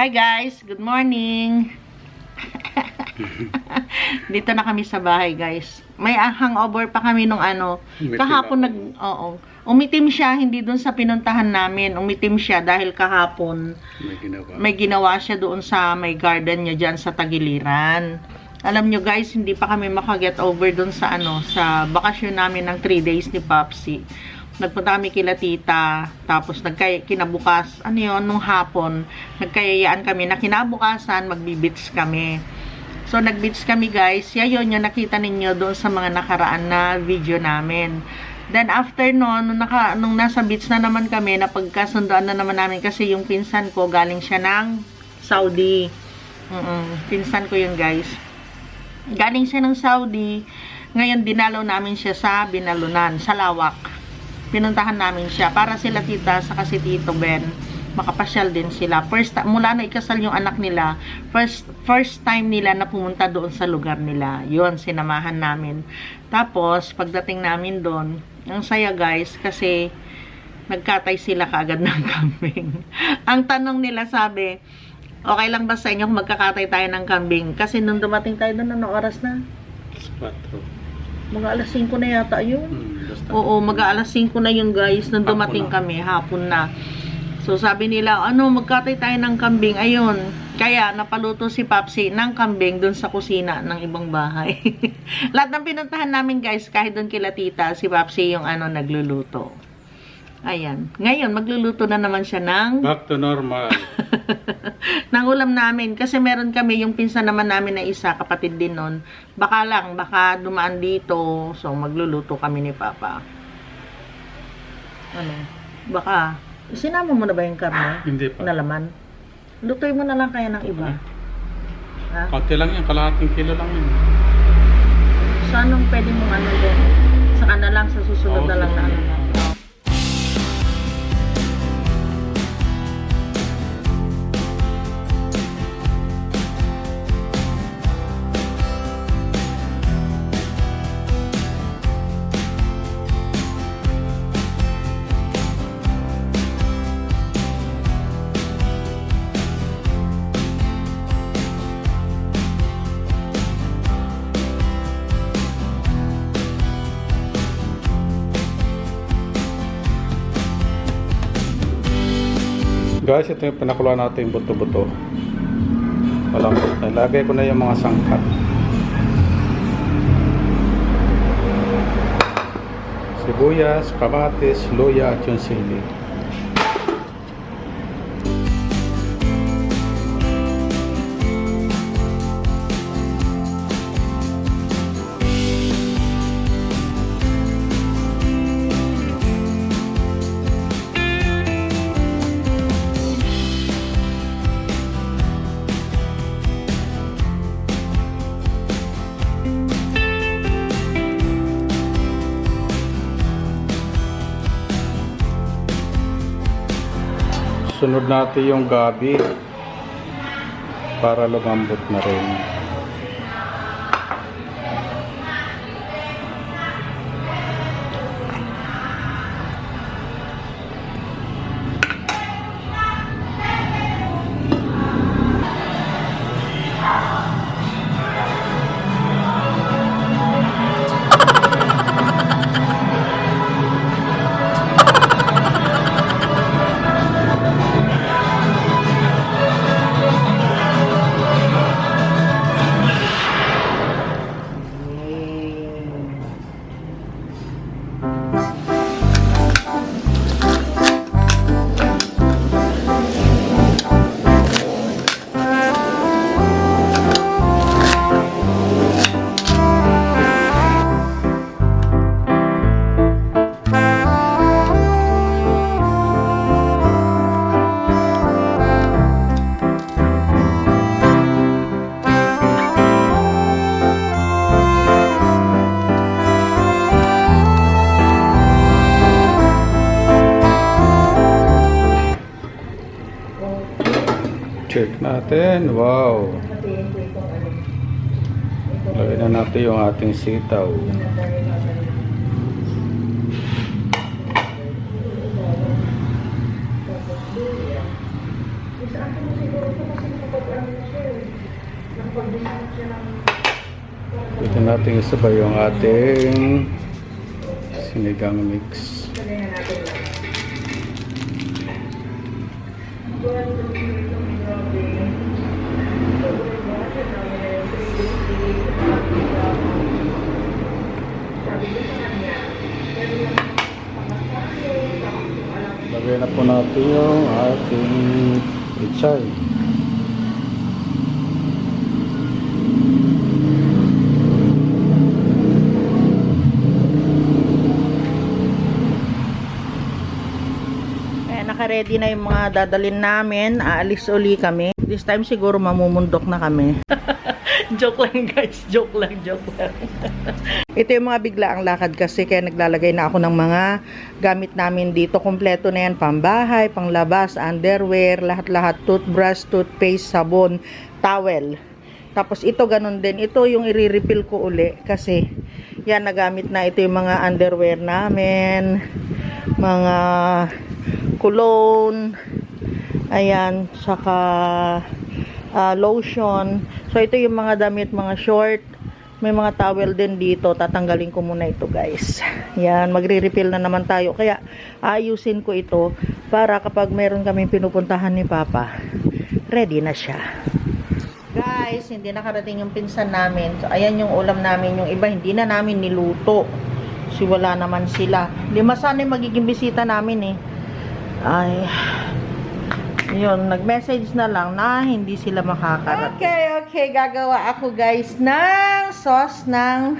Hi guys, good morning. Dito na kami sa bahay, guys. May hangover pa kami nung ano, Umitim kahapon ako. nag oo. Umitim siya hindi doon sa pinuntahan namin. Umitim siya dahil kahapon May ginawa. may ginawa siya doon sa may garden niya diyan sa Tagiliran. Alam nyo guys, hindi pa kami makaget over doon sa ano, sa bakasyon namin ng 3 days ni Popsy. Nagpunta kami kila tita, tapos nagkay kinabukas, ano yun, nung hapon, nagkayayaan kami na kinabukasan, magbibits kami. So, nagbits kami guys. Yan yun yung nakita ninyo doon sa mga nakaraan na video namin. Then, after nun, nung, naka, nung nasa beach na naman kami, napagkasundoan na naman namin kasi yung pinsan ko, galing siya ng Saudi. Mm pinsan ko yun guys. Galing siya ng Saudi. Ngayon, dinalaw namin siya sa Binalunan, sa Lawak. Pinuntahan namin siya para sila tita sa kasi tito Ben makapasyal din sila. First mula na ikasal yung anak nila, first first time nila na pumunta doon sa lugar nila. Yun, sinamahan namin. Tapos, pagdating namin doon, ang saya guys, kasi nagkatay sila kaagad ng kambing. ang tanong nila sabi, okay lang ba sa inyo kung magkakatay tayo ng kambing? Kasi nung dumating tayo doon, ano oras na? Patro. Mga alas 5 na yata yun. Hmm. Oo, mag-aalas 5 na yun guys, nung Hapon dumating na. kami, hapon na. So sabi nila, ano, magkatay tayo ng kambing. Ayun, kaya napaluto si Papsi ng kambing dun sa kusina ng ibang bahay. Lahat ng pinuntahan namin guys, kahit dun kila tita, si Papsi yung ano, nagluluto. Ayan. Ngayon, magluluto na naman siya ng, Back to normal. ng ulam namin. Kasi meron kami, yung pinsan naman namin na isa, kapatid din nun. Baka lang, baka dumaan dito. So, magluluto kami ni Papa. Ano? Baka. Sinama mo na ba yung karne? Hindi pa. Na laman? Lutoy mo na lang kaya ng iba. Ha? Konti lang yan, kalahating kilo lang yun. So, anong pwede mong ano din? Saka na lang, sa susunod Oo, na lang na ano Guys, ito yung pinakulo natin buto-buto. Malambot na. Ilagay ko na yung mga sangkap. Sibuyas, kamatis, luya at yung sili. Sunod natin yung gabi para lumambot na rin. Natin yung ating sitaw. Ito natin isabay yung ating sinigang mix. Lagay na po natin yung ating ichay. Naka-ready na yung mga dadalin namin. Aalis uli kami. This time siguro mamumundok na kami. joke lang guys. Joke lang, joke lang. Ito yung mga bigla ang lakad kasi kaya naglalagay na ako ng mga gamit namin dito. Kompleto na yan. Pambahay, panglabas, underwear, lahat-lahat. Toothbrush, toothpaste, sabon, towel. Tapos ito ganun din. Ito yung i-refill ko uli kasi yan nagamit na ito yung mga underwear namin. Mga cologne. Ayan, saka ah, lotion. So ito yung mga damit, mga short. May mga towel din dito. Tatanggalin ko muna ito, guys. Yan, magre-refill na naman tayo. Kaya ayusin ko ito para kapag meron kaming pinupuntahan ni Papa, ready na siya. Guys, hindi nakarating yung pinsan namin. So, ayan yung ulam namin. Yung iba, hindi na namin niluto. Kasi wala naman sila. Lima sana yung magiging bisita namin eh. Ay, yun, nag-message na lang na hindi sila makakarating. Okay, okay. Gagawa ako guys ng sauce ng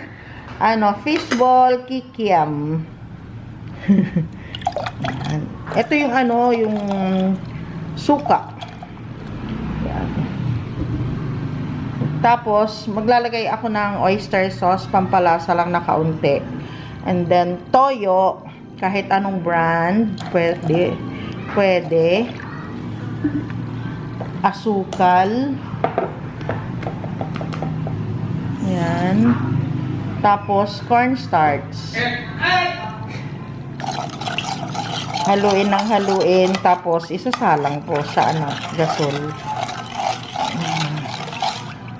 ano, fishball kikiam. Ito yung ano, yung suka. Yan. Tapos, maglalagay ako ng oyster sauce, pampalasa lang na kaunti. And then, toyo, kahit anong brand, pwede. Pwede. Asukal. Yan. Tapos, cornstarch. Haluin ng haluin. Tapos, isasalang po sa ano, gasol.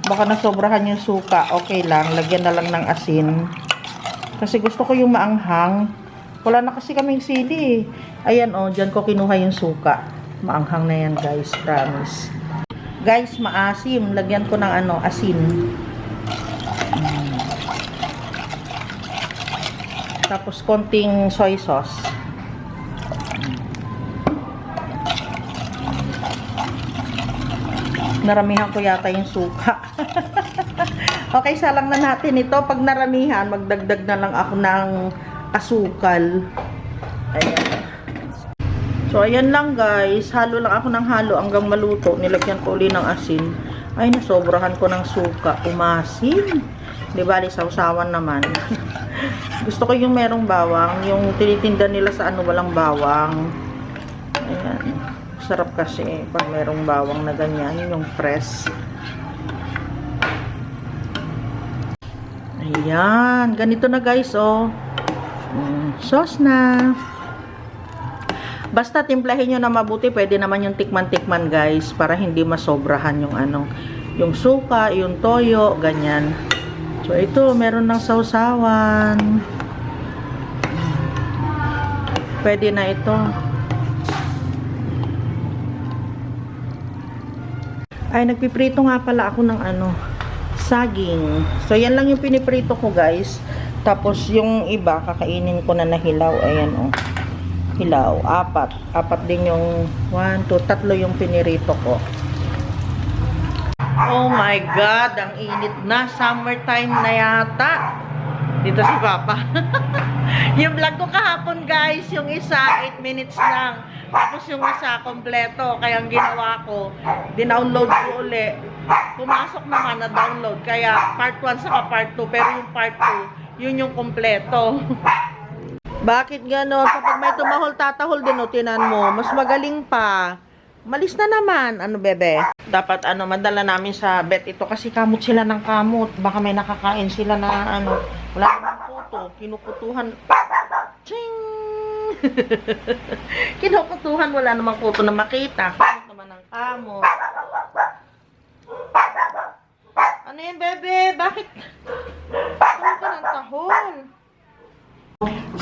Baka nasobrahan yung suka, okay lang. Lagyan na lang ng asin. Kasi gusto ko yung maanghang. Wala na kasi kaming sili eh. Ayan oh, dyan ko kinuha yung suka. Maanghang na yan guys, promise. Guys, maasim. Lagyan ko ng ano, asin. Mm. Tapos konting soy sauce. Naramihan ko yata yung suka. okay, salang na natin ito. Pag naramihan, magdagdag na lang ako ng asukal. Ayan. So, ayan lang guys. Halo lang ako ng halo hanggang maluto. Nilagyan ko uli ng asin. Ay, nasobrahan ko ng suka. Umasin. Di ba, sausawan naman. Gusto ko yung merong bawang. Yung tinitinda nila sa ano, walang bawang. Ayan. Sarap kasi pag merong bawang na ganyan. Yung fresh. Ayan. Ganito na guys, oh. Mm, sauce na. Basta timplahin nyo na mabuti, pwede naman yung tikman-tikman guys, para hindi masobrahan yung ano, yung suka, yung toyo, ganyan. So ito, meron ng sausawan. Pwede na ito. Ay, nagpiprito nga pala ako ng ano, saging. So yan lang yung piniprito ko guys. Tapos yung iba, kakainin ko na nahilaw. Ayan oh hilaw. Apat. Apat din yung one, two, tatlo yung pinirito ko. Oh my God! Ang init na. Summertime na yata. Dito si Papa. yung vlog ko kahapon guys, yung isa, 8 minutes lang. Tapos yung isa, kompleto. Kaya ang ginawa ko, dinownload ko uli. Pumasok naman na download. Kaya part 1 saka part 2. Pero yung part 2, yun yung kompleto. Bakit gano'n? Kapag may tumahol, tatahol din o, tinan mo. Mas magaling pa. Malis na naman. Ano, bebe? Dapat, ano, madala namin sa vet ito kasi kamot sila ng kamot. Baka may nakakain sila na, ano, wala namang puto. Kinukutuhan. Ching! Kinukutuhan, wala namang puto na makita. Kamot naman ng Amo. Ano yan, bebe? Bakit? Ano ka ng tahol?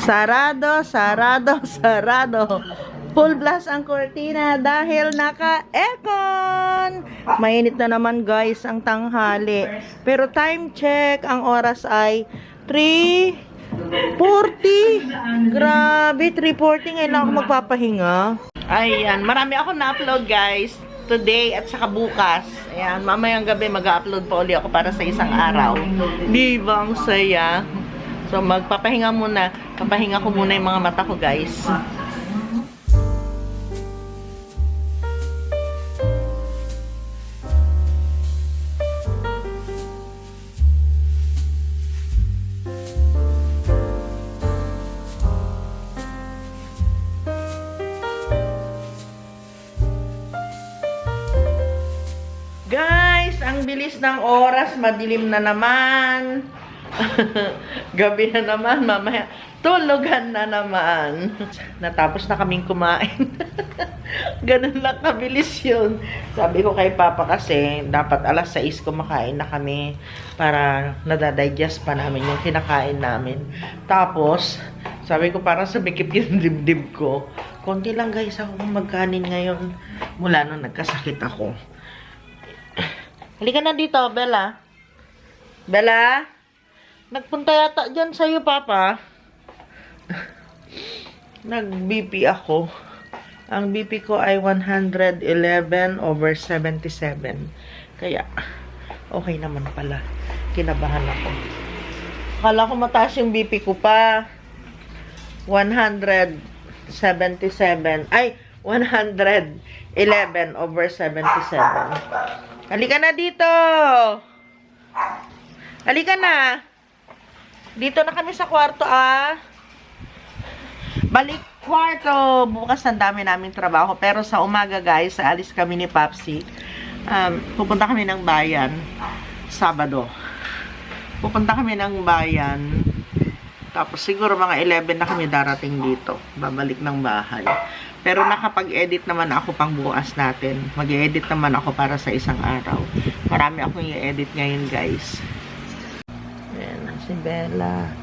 Sarado, sarado, sarado. Full blast ang cortina dahil naka-aircon. Mainit na naman guys ang tanghali. Pero time check, ang oras ay 3.40. Grabe, 3.40 ngayon ako magpapahinga. Ayan, marami ako na-upload guys. Today at saka bukas. Ayan, mamayang gabi mag-upload pa uli ako para sa isang araw. Di ba ang saya? So, magpapahinga muna. Papahinga ko muna yung mga mata ko, guys. Guys, ang bilis ng oras, madilim na naman. Gabi na naman, mamaya. Tulugan na naman. Natapos na kaming kumain. Ganun lang kabilis yun. Sabi ko kay Papa kasi, dapat alas 6 kumakain na kami para nadadigest pa namin yung kinakain namin. Tapos, sabi ko parang sumikip yung dibdib ko. Konti lang guys ako magkanin ngayon mula nung nagkasakit ako. Halika na dito, Bella. Bella? Nagpunta yata dyan sa'yo, Papa. Nag-BP ako. Ang BP ko ay 111 over 77. Kaya, okay naman pala. Kinabahan ako. Akala ko mataas yung BP ko pa. 177. Ay, 111 over 77. Halika na dito. Halika na. Dito na kami sa kwarto, ah. Balik kwarto. Bukas ang dami naming trabaho. Pero sa umaga, guys, alis kami ni Papsi. Um, pupunta kami ng bayan. Sabado. Pupunta kami ng bayan. Tapos siguro mga 11 na kami darating dito. Babalik ng bahay. Pero nakapag-edit naman ako pang bukas natin. Mag-edit naman ako para sa isang araw. Marami akong i-edit ngayon, guys. Bella.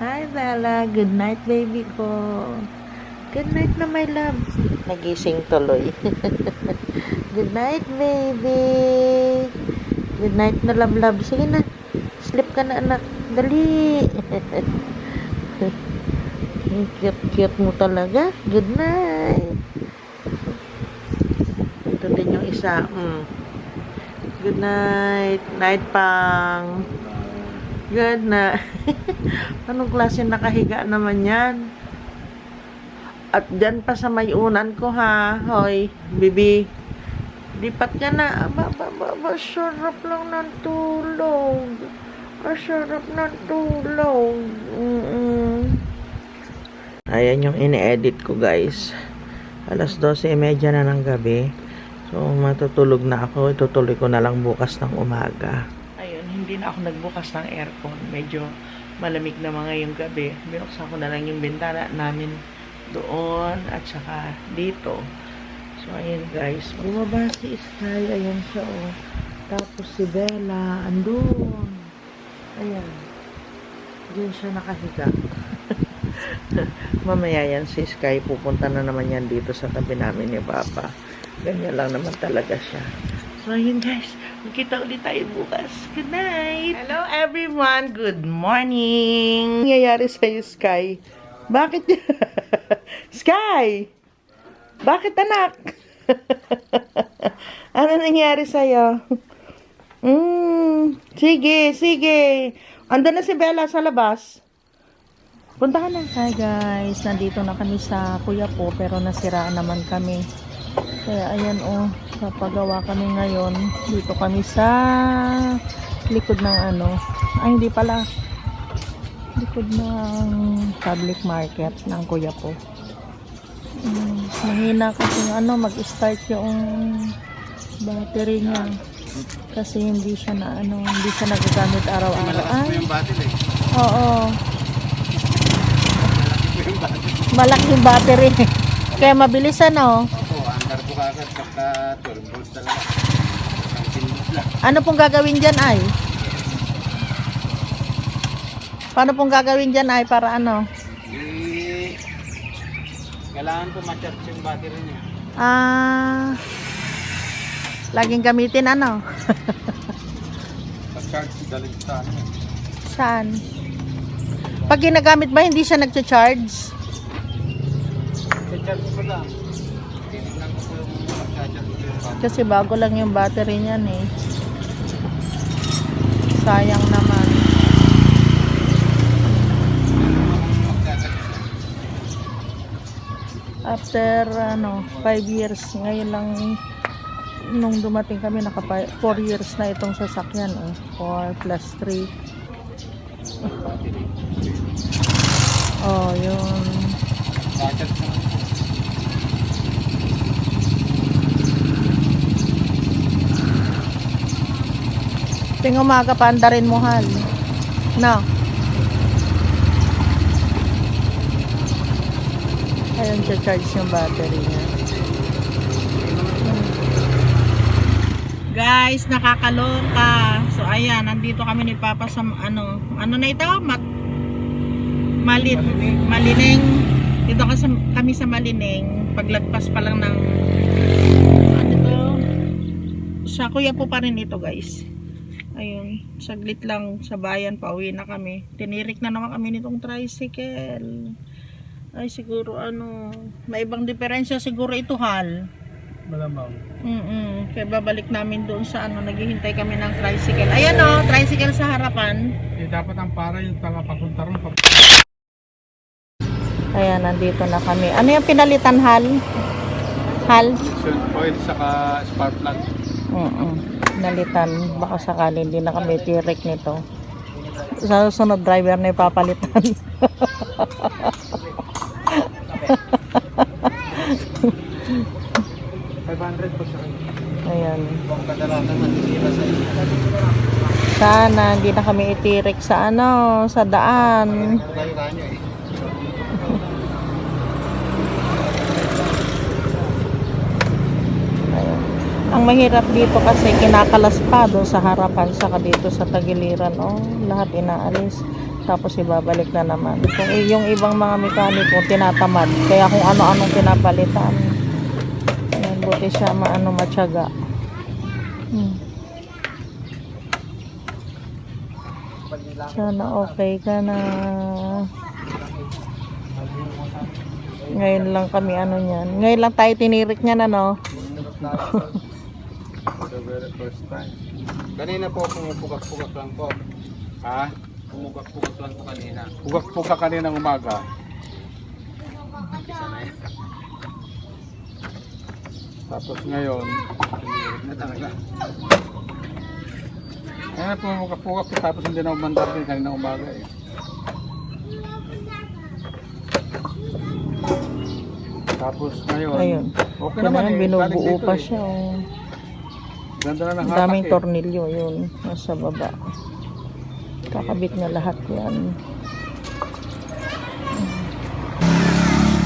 Hi, Bella. Good night, baby ko. Good night na, my love. Nagising tuloy. Good night, baby. Good night na, love, love. Sige na. Sleep ka na, anak. Dali. Cute-cute mo talaga. Good night. Ito din yung isa. Mm. Good night. Night pang. Good na. Anong klase nakahiga naman yan? At dyan pa sa may unan ko ha. Hoy, bibi. Lipat ka na. Aba, aba, aba, aba. Sarap lang ng tulog. Ang sarap ng tulog. Mm-mm. Ayan yung ini-edit ko guys. Alas 12.30 na ng gabi. So matutulog na ako. Itutuloy ko na lang bukas ng umaga. Hindi na ako nagbukas ng aircon. Medyo malamig na mga yung gabi. Binuksan ko na lang yung bintana namin doon at saka dito. So ayun guys, bumaba si Sky. Ayan siya oh. Tapos si Bella, andun. Ayan. Diyan siya nakahiga. Mamaya yan si Sky, pupunta na naman yan dito sa tabi namin ni Papa. Ganyan lang naman talaga siya. So, yun guys. Magkita ulit tayo bukas. Good night! Hello everyone! Good morning! Nangyayari sa'yo, Sky? Bakit? Sky! Bakit anak? ano nangyari sa'yo? Mm, sige, sige. Ando na si Bella sa labas. Punta ka na. Hi guys, nandito na kami sa kuya po pero nasiraan naman kami. Kaya ayan oh, papagawa kami ngayon. Dito kami sa likod ng ano. Ay hindi pala. Likod ng public market ng kuya po. Hmm, mahina kasi ano, mag-start yung battery niya. Kasi hindi siya na ano, hindi siya nagagamit araw-araw. Ay, yung battery. oo. Malaki yung battery. Kaya mabilis ano. Opo, andar po kagad. at saka 12 volts talaga. Ang sinus lang. Ano pong gagawin dyan ay? Paano pong gagawin dyan ay para ano? Eh, kailangan ko ma-charge yung battery niya. Ah, laging gamitin ano? Pa-charge daling sa ano. Saan? Pag ginagamit ba hindi siya nagcha-charge? I-charge ko lang. Tinignan ko po yung mag-charge ko yung battery. Kasi bago lang yung battery niyan eh. Sayang naman. After ano, 5 years, ngayon lang nung dumating kami naka 4 years na itong sasakyan eh. 4 plus 3. Oh, yun. Pa-charge naman po. Ting umaga pa rin mo hal. No. Ayun, charge yung battery niya. Guys, nakakaloka. So, ayan, nandito kami ni Papa sa, ano, ano na ito? Mat Malin Malining. Dito kasi kami sa Malining. Paglagpas pa lang ng, ano to? Sa kuya po pa rin ito, guys. Ayun, saglit lang sa bayan, pauwi na kami. Tinirik na naman kami nitong tricycle. Ay, siguro ano, may ibang diferensya siguro ito hal. Malamang. Mm Kaya babalik namin doon sa ano, naghihintay kami ng tricycle. Ayan o, tricycle sa harapan. Eh, dapat ang para yung tanga papunta ron. Pag... Ayan, nandito na kami. Ano yung pinalitan hal? Hal? Oil saka spark plug. Oo. Pinalitan. Baka sakali hindi na kami tirik nito. Sa susunod driver na ipapalitan. 500 po siya. Ayan. Sana hindi na kami itirik sa ano, sa daan. Kayo kanyo eh. Ayun. Ang mahirap dito kasi kinakalas pa doon sa harapan saka dito sa tagiliran. Oh, lahat inaalis. Tapos ibabalik na naman. Kung yung ibang mga mekaniko tinatamad. Kaya kung ano-anong pinapalitan. Ayan, buti siya maano matyaga. Hmm. Sana okay ka na. Ngayon lang kami ano niyan. Ngayon lang tayo tinirik niyan ano. The very first time. Kanina po pumupugak-pugak lang po. Ha? Pumugak-pugak lang po kanina. Pugak-pugak kaninang umaga. Tapos ngayon, na talaga. kaya pumugak-pugak tapos hindi na umandar din kaninang umaga eh. Tapos ngayon, Ayun. okay Kaya naman eh. binubuo pa eh. siya. Oh. Ganda na ng Ang hatak daming eh. tornilyo yun. Nasa baba. Kakabit na lahat yan.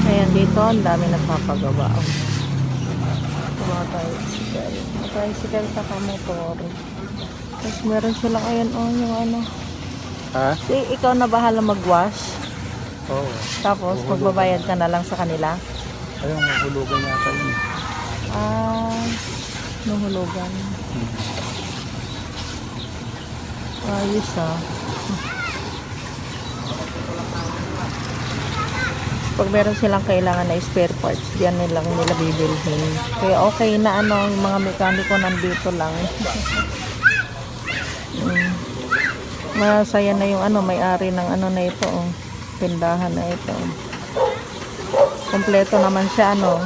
Ayan dito, ang dami nagpapagawa. Mga tricycle. Mga tricycle sa motor. Tapos meron silang, ayan oh, yung ano. Ha? Si, ikaw na bahala mag-wash. Oo. Tapos magbabayad ka na lang sa kanila. Ayun, hulugan yata yun. Ah, nuhulugan. Ayos ah. Pag meron silang kailangan na spare parts, diyan nilang nila bibilhin. Kaya okay na ano, yung mga mekaniko nandito lang. mm. Masaya na yung ano, may-ari ng ano na ito, oh. Tindahan na ito. Kompleto naman siya, ano,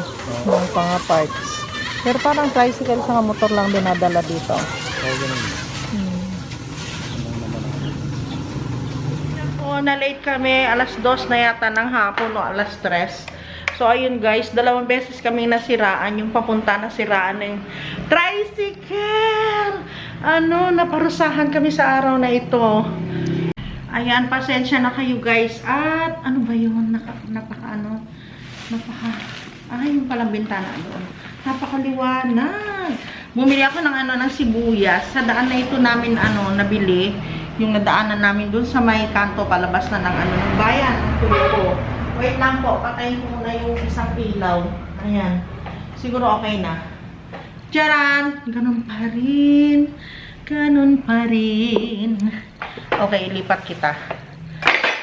ng mga parts. Pero parang tricycle sa motor lang dinadala dito. Oo, ganun. Hmm. Oo, na late kami. Alas 2 na yata ng hapon o alas 3. So, ayun guys, dalawang beses kami nasiraan. Yung papunta nasiraan ng tricycle. Ano, naparusahan kami sa araw na ito. Ayan, pasensya na kayo guys. At ano ba yun? Naka, napaka ano? Napaka... Ah, yung palang bintana doon. Napakaliwanag. Bumili ako ng ano ng sibuyas. Sa daan na ito namin ano nabili. Yung nadaanan namin dun sa may kanto palabas na ng ano ng bayan. Ko. Wait lang po. Patayin ko muna yung isang ilaw. Ayan. Siguro okay na. Charan! Ganun pa rin. Ganun pa rin. Okay, ilipat kita.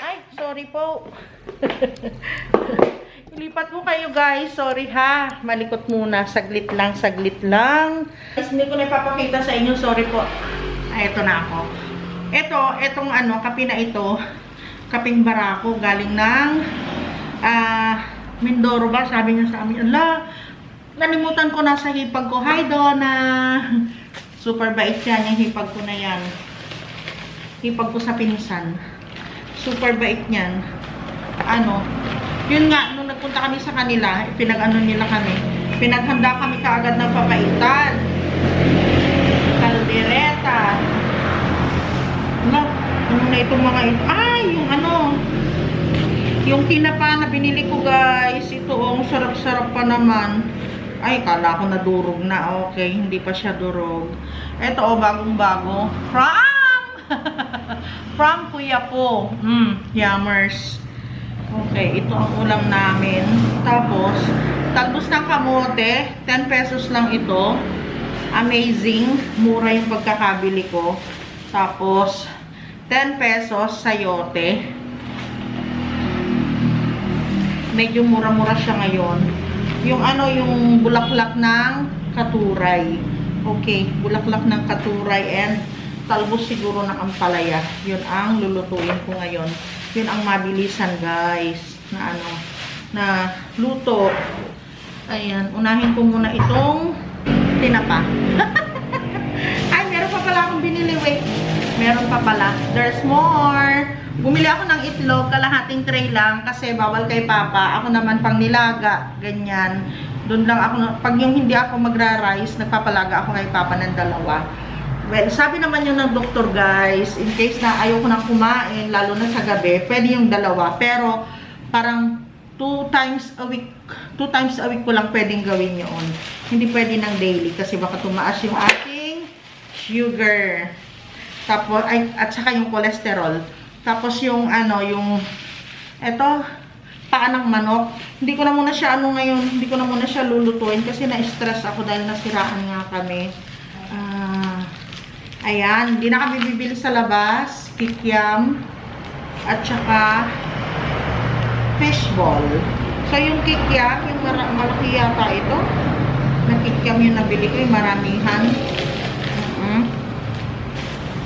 Ay, sorry po. Ilipat ko kayo guys. Sorry ha. Malikot muna. Saglit lang, saglit lang. Guys, hindi ko na ipapakita sa inyo. Sorry po. Ay, eto na ako. Ito, etong ano, kape na ito. Kaping barako. Galing ng ah, Mindoro ba? Sabi niya sa amin. Ala, nalimutan ko na sa hipag ko. Hi, Donna. Super bait yan. Yung hipag ko na yan. Hipag ko sa pinsan. Super bait niyan. Ano, yun nga, nagpunta kami sa kanila, pinag-ano nila kami, pinaghanda kami kaagad ng papaitan. Kaldereta. Ano, ano na itong mga ito? Ay, yung ano, yung tinapa na binili ko guys, ito oh, ang sarap-sarap pa naman. Ay, kala ko nadurog na. Okay, hindi pa siya durog. Ito oh, bagong-bago. From! From Kuya po. Mm, yummers. Okay, ito ang ulam namin. Tapos, talbos ng kamote. 10 pesos lang ito. Amazing. Mura yung pagkakabili ko. Tapos, 10 pesos sayote. Medyo mura-mura siya ngayon. Yung ano, yung bulaklak ng katuray. Okay, bulaklak ng katuray and talbos siguro ng ampalaya. Yun ang lulutuin ko ngayon. Yun ang mabilisan guys na ano na luto. Ayan, unahin ko muna itong tinapa. Ay, meron pa pala akong binili. Wait, meron pa pala. There's more. Bumili ako ng itlog, kalahating tray lang kasi bawal kay Papa. Ako naman pang nilaga, ganyan. Doon lang ako, pag yung hindi ako magra-rice, nagpapalaga ako kay Papa ng dalawa. Well, sabi naman yun ng doktor guys, in case na ayaw ko na kumain, lalo na sa gabi, pwede yung dalawa. Pero, parang two times a week, two times a week ko lang pwedeng gawin yun. Hindi pwede ng daily kasi baka tumaas yung ating sugar. Tapos, ay, at saka yung cholesterol. Tapos yung ano, yung, eto, paa ng manok. Hindi ko na muna siya, ano ngayon, hindi ko na muna siya lulutuin kasi na-stress ako dahil nasiraan nga kami. Ah, ayan, hindi na kami bibili sa labas. Kikiam. At saka, fishball. So, yung kikiam, yung malaki yata ito. Na kikiam yung nabili ko, yung maramihan. Mhm.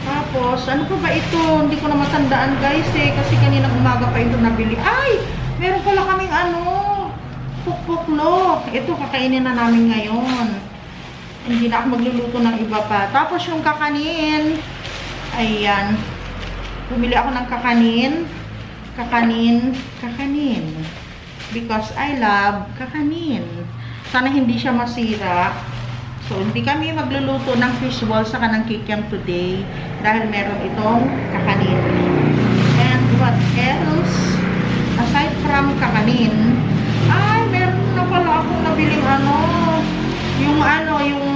Tapos, ano pa ba ito? Hindi ko na matandaan guys eh. Kasi kanina umaga pa ito nabili. Ay! Meron pala kaming ano, pukpuklo. Ito, kakainin na namin ngayon. Hindi na ako magluluto ng iba pa. Tapos yung kakanin, ayan. Bumili ako ng kakanin. Kakanin, kakanin. Because I love kakanin. Sana hindi siya masira. So, hindi kami magluluto ng fishball sa kanang kikiam today dahil meron itong kakanin. And what else? Aside from kakanin, ay, meron na pala akong nabiling ano, yung ano, yung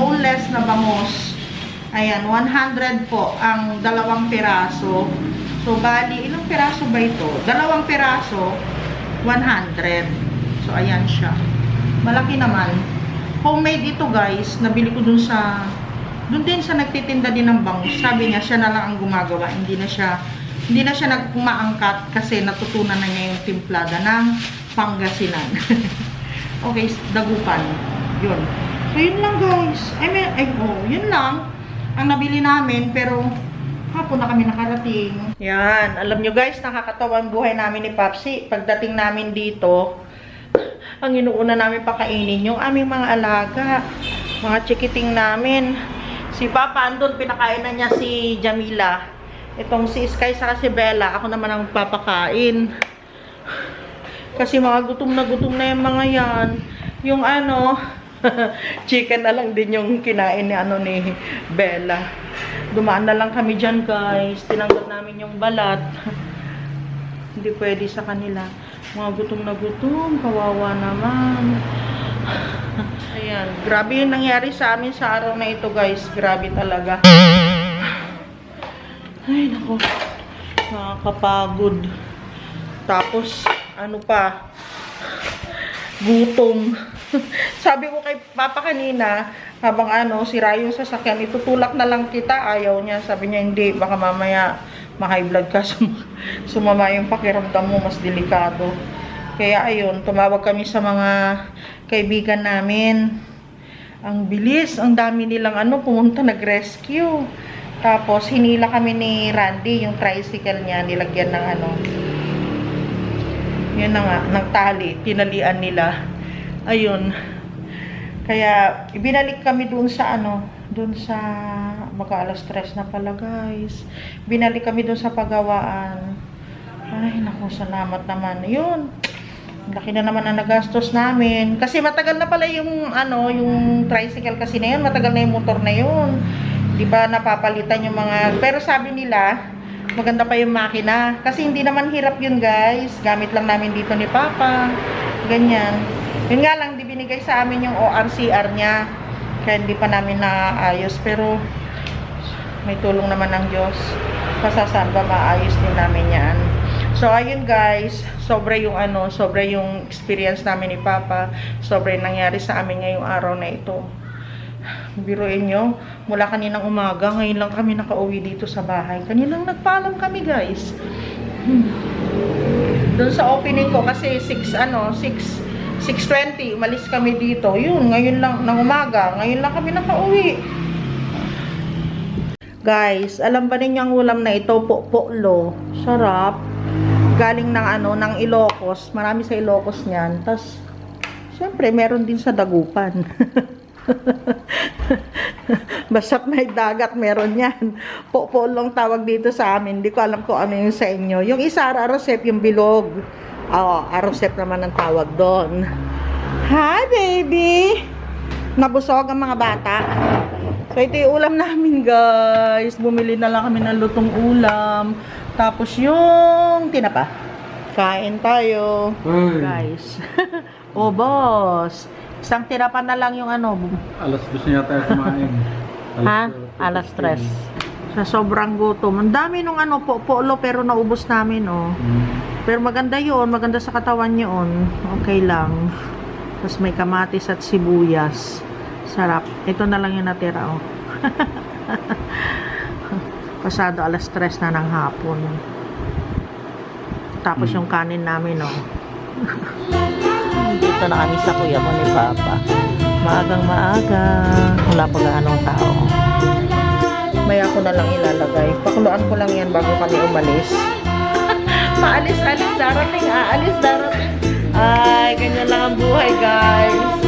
boneless na bangus. Ayan, 100 po ang dalawang piraso. So, bali, ilang piraso ba ito? Dalawang piraso, 100. So, ayan siya. Malaki naman. Homemade ito guys. Nabili ko dun sa, dun din sa nagtitinda din ng bangus. Sabi niya, siya na lang ang gumagawa. Hindi na siya, hindi na siya nagmaangkat kasi natutunan na niya yung timplada ng Pangasinan. okay, dagupan. Yun. So, yun lang guys. I mean, ay, oh, yun lang ang nabili namin. Pero, hapon na kami nakarating. Yan. Alam nyo guys, nakakatawa ang buhay namin ni Papsi. Pagdating namin dito, ang inuuna namin pakainin yung aming mga alaga. Mga chikiting namin. Si Papa andun, pinakain na niya si Jamila. Itong si Sky sa si Bella, ako naman ang papakain. Kasi mga gutom na gutom na yung mga yan. Yung ano, chicken na lang din yung kinain ni ano ni Bella. Dumaan na lang kami dyan guys. Tinanggal namin yung balat. Hindi pwede sa kanila. Mga gutom na gutom. Kawawa naman. Ayan. Grabe yung nangyari sa amin sa araw na ito guys. Grabe talaga. Ay, nako. Nakakapagod. Tapos, ano pa, gutom. Sabi ko kay Papa kanina, habang ano, sira yung sasakyan, itutulak na lang kita. Ayaw niya. Sabi niya, hindi, baka mamaya ma-high blood ka. Sum sumama yung pakiramdam mo, mas delikado. Kaya ayun, tumawag kami sa mga kaibigan namin. Ang bilis, ang dami nilang ano, pumunta nag-rescue. Tapos, hinila kami ni Randy, yung tricycle niya, nilagyan ng ano, yun na nga, ng tali, tinalian nila. Ayun. Kaya, ibinalik kami doon sa ano, doon sa, baka alas stress na pala guys. Binalik kami doon sa pagawaan. Ay, naku, salamat naman. Yun. Laki na naman ang nagastos namin. Kasi matagal na pala yung, ano, yung tricycle kasi na yun. Matagal na yung motor na yun. Di ba napapalitan yung mga... Pero sabi nila, maganda pa yung makina. Kasi hindi naman hirap yun guys. Gamit lang namin dito ni Papa. Ganyan. Yun nga lang, di binigay sa amin yung ORCR niya. Kaya hindi pa namin naayos. Pero may tulong naman ng Diyos. Pasasaan ba maayos din namin yan. So, ayun guys, sobra yung ano, sobra yung experience namin ni Papa. Sobra yung nangyari sa amin ngayong araw na ito. Biruin nyo, mula kaninang umaga, ngayon lang kami nakauwi dito sa bahay. Kaninang nagpaalam kami guys. Hmm. Doon sa opening ko, kasi 6, ano, 6, 6.20, umalis kami dito. Yun, ngayon lang, ng umaga, ngayon lang kami nakauwi. Guys, alam ba ninyo ang ulam na ito? Po-polo. Sarap. Galing ng ano, ng Ilocos. Marami sa Ilocos niyan. Tapos, syempre, meron din sa Dagupan. Basta't may dagat, meron yan. Po-polong tawag dito sa amin. Hindi ko alam kung ano yung sa inyo. Yung isa, arosep, yung bilog. Oo, arosep naman ang tawag doon. Hi, baby! Nabusog ang mga bata. So, ito yung ulam namin, guys. Bumili na lang kami ng lutong ulam. Tapos yung tinapa. Kain tayo. Guys. oh, boss. Isang tinapa na lang yung ano. Alas dos na yata kumain. Ha? Alas tres. Sa sobrang gutom. Ang dami nung ano, po polo pero naubos namin, oh. Hmm. Pero maganda yun. Maganda sa katawan yun. Okay lang. Tapos may kamatis at sibuyas. Sarap. Ito na lang yung natira, oh. Pasado alas tres na ng hapon. Tapos yung kanin namin, oh. Dito na kami sa kuya mo ni Papa. Maagang maaga. Wala pa gaanong tao. May ako na lang ilalagay. Pakuluan ko lang yan bago kami umalis. Paalis-alis darating, aalis darating. Ay, ganyan lang ang buhay, guys.